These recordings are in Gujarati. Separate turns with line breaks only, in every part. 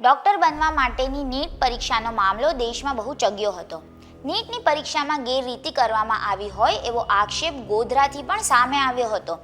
ડૉક્ટર બનવા માટેની નીટ પરીક્ષાનો મામલો દેશમાં બહુ ચગ્યો હતો. નીટની પરીક્ષામાં ગેરરીતિ કરવામાં આવી હોય એવો આક્ષેપ ગોધરાથી પણ સામે આવ્યો હતો.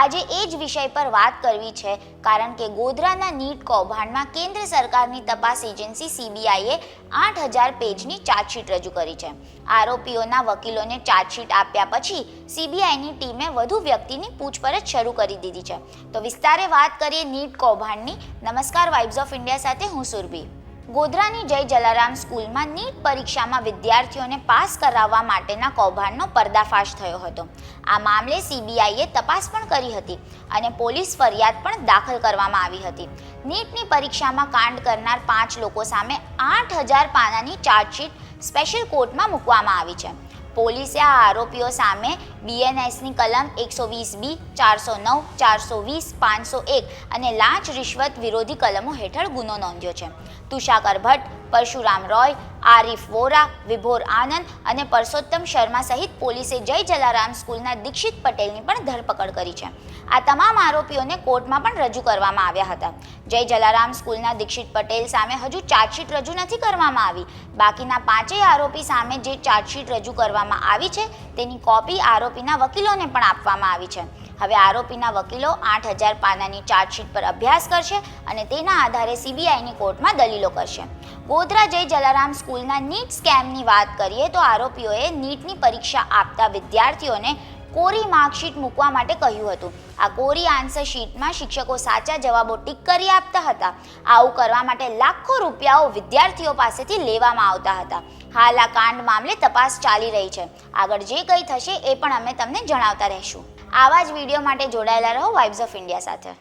આજે એ જ વિષય પર વાત કરવી છે, કારણ કે ગોધરાના નીટ કૌભાંડમાં કેન્દ્ર સરકારની તપાસ એજન્સી સીબીઆઈએ આઠ હજાર પેજની ચાર્જશીટ રજૂ કરી છે. આરોપીઓના વકીલોને ચાર્જશીટ આપ્યા પછી સીબીઆઈની ટીમે વધુ વ્યક્તિની પૂછપરછ શરૂ કરી દીધી છે. તો વિસ્તારે વાત કરીએ નીટ કૌભાંડની. નમસ્કાર, વાઇબ્સ ઓફ ઇન્ડિયા સાથે હું સુરભી. ગોધરાની જય જલારામ સ્કૂલમાં નીટ પરીક્ષામાં વિદ્યાર્થીઓને પાસ કરાવવા માટેના કૌભાંડનો પર્દાફાશ થયો હતો. આ મામલે સીબીઆઈએ તપાસ પણ કરી હતી અને પોલીસ ફરિયાદ પણ દાખલ કરવામાં આવી હતી. નીટની પરીક્ષામાં કાંડ કરનાર પાંચ લોકો સામે આઠ હજાર પાનાની ચાર્જશીટ સ્પેશિયલ કોર્ટમાં મૂકવામાં આવી છે. પોલીસે આ આરોપીઓ સામે બીએનએસની કલમ એકસો વીસ બી ચારસો નવ, ચારસો વીસ, પાંચસો એક અને લાંચ રિશ્વત વિરોધી કલમો હેઠળ ગુનો નોંધ્યો છે. તુષાકર ભટ્ટ પરશુરામ રોય, આરિફ વોરા, વિભોર આનંદ અને પરસોત્તમ શર્મા સહિત પોલીસે જય જલારામ સ્કૂલના દીક્ષિત પટેલની પણ ધરપકડ કરી છે. આ તમામ આરોપીઓને કોર્ટમાં પણ રજૂ કરવામાં આવ્યા હતા. જય જલારામ સ્કૂલના દીક્ષિત પટેલ સામે હજુ ચાર્જશીટ રજૂ નથી કરવામાં આવી. બાકીના પાંચેય આરોપી સામે જે ચાર્જશીટ રજૂ કરવામાં આવી છે, તેની કોપી આરોપીના વકીલોને પણ આપવામાં આવી છે. હવે આરોપીના વકીલો આઠ હજાર પાનાની ચાર્જશીટ પર અભ્યાસ કરશે અને તેના આધારે સીબીઆઈની કોર્ટમાં દલીલો કરશે. ગોધરા જય જલારામ સ્કૂલના નીટ સ્કેમની વાત કરીએ તો આરોપીઓએ નીટની પરીક્ષા આપતા વિદ્યાર્થીઓને કોરી માર્કશીટ મૂકવા માટે કહ્યું હતું. આ કોરી આન્સર શીટમાં શિક્ષકો સાચા જવાબો ટીક કરી આપતા હતા. આવું કરવા માટે લાખો રૂપિયાઓ વિદ્યાર્થીઓ પાસેથી લેવામાં આવતા હતા. હાલ આ કાંડ મામલે તપાસ ચાલી રહી છે. આગળ જે કંઈ થશે એ પણ અમે તમને જણાવતા રહીશું. આવા જ વીડિયો માટે જોડાયેલા રહો વાઇબ્સ ઓફ ઇન્ડિયા સાથે.